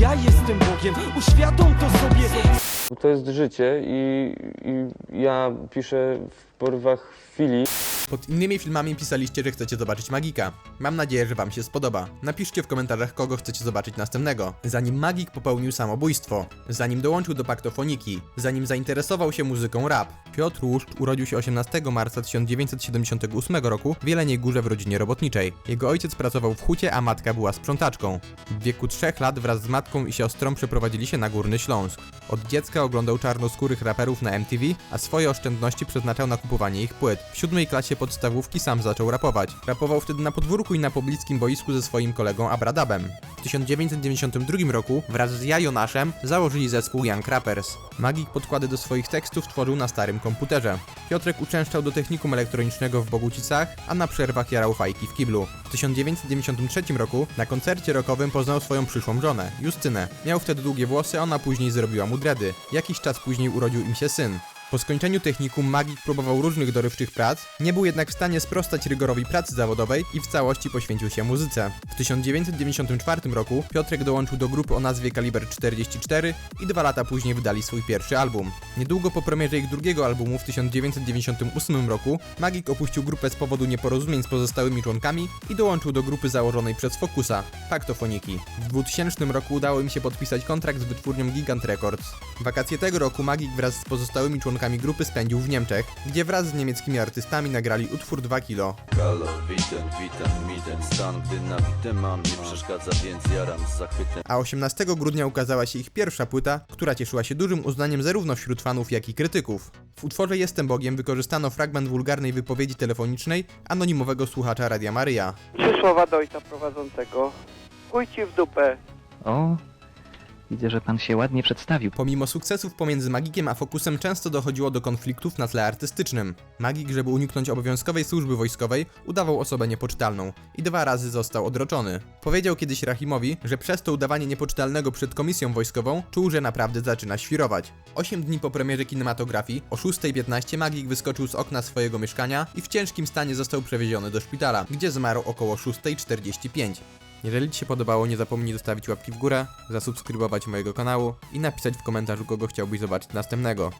ja jestem Bogiem Uświadom to sobie To jest życie i, i ja piszę w porywach chwili. Pod innymi filmami pisaliście, że chcecie zobaczyć Magika. Mam nadzieję, że wam się spodoba. Napiszcie w komentarzach, kogo chcecie zobaczyć następnego. Zanim Magik popełnił samobójstwo, zanim dołączył do paktofoniki, zanim zainteresował się muzyką rap. Piotr Łuszcz urodził się 18 marca 1978 roku w Jeleniej Górze w rodzinie robotniczej. Jego ojciec pracował w hucie, a matka była sprzątaczką. W wieku 3 lat wraz z matką i siostrą przeprowadzili się na Górny Śląsk. Od dziecka oglądał czarnoskórych raperów na MTV, a swoje oszczędności przeznaczał na kupowanie ich płyt. W siódmej klasie podstawówki sam zaczął rapować. Rapował wtedy na podwórku i na pobliskim boisku ze swoim kolegą Abradabem. W 1992 roku wraz z Jajonaszem założyli zespół Young Rappers. Magik podkłady do swoich tekstów tworzył na starym komputerze. Piotrek uczęszczał do technikum elektronicznego w Bogucicach, a na przerwach jarał fajki w kiblu. W 1993 roku na koncercie rockowym poznał swoją przyszłą żonę, Justynę. Miał wtedy długie włosy, ona później zrobiła mu dredy. Jakiś czas później urodził im się syn. Po skończeniu technikum Magik próbował różnych dorywczych prac, nie był jednak w stanie sprostać rygorowi pracy zawodowej i w całości poświęcił się muzyce. W 1994 roku Piotrek dołączył do grupy o nazwie Kaliber 44 i dwa lata później wydali swój pierwszy album. Niedługo po premierze ich drugiego albumu w 1998 roku Magik opuścił grupę z powodu nieporozumień z pozostałymi członkami i dołączył do grupy założonej przez Focusa, Paktofoniki. W 2000 roku udało im się podpisać kontrakt z wytwórnią Gigant Records. Wakacje tego roku Magik wraz z pozostałymi członkami grupy spędził w Niemczech, gdzie wraz z niemieckimi artystami nagrali utwór 2 kilo. Halo, witam, witam, mi ten stan, gdy mam, nie przeszkadza, więc jaram z zachwytem. A 18 grudnia ukazała się ich pierwsza płyta, która cieszyła się dużym uznaniem zarówno wśród fanów, jak i krytyków. W utworze Jestem Bogiem wykorzystano fragment wulgarnej wypowiedzi telefonicznej anonimowego słuchacza Radia Maryja. Trzy słowa do ojca prowadzącego. Ci w dupę. O, widzę, że pan się ładnie przedstawił. Pomimo sukcesów pomiędzy Magikiem a Fokusem często dochodziło do konfliktów na tle artystycznym. Magik, żeby uniknąć obowiązkowej służby wojskowej, udawał osobę niepoczytalną i dwa razy został odroczony. Powiedział kiedyś Rahimowi, że przez to udawanie niepoczytalnego przed komisją wojskową czuł, że naprawdę zaczyna świrować. Osiem dni po premierze kinematografii, o 6.15 Magik wyskoczył z okna swojego mieszkania i w ciężkim stanie został przewieziony do szpitala, gdzie zmarł około 6.45. Jeżeli Ci się podobało, nie zapomnij zostawić łapki w górę, zasubskrybować mojego kanału i napisać w komentarzu, kogo chciałbyś zobaczyć następnego.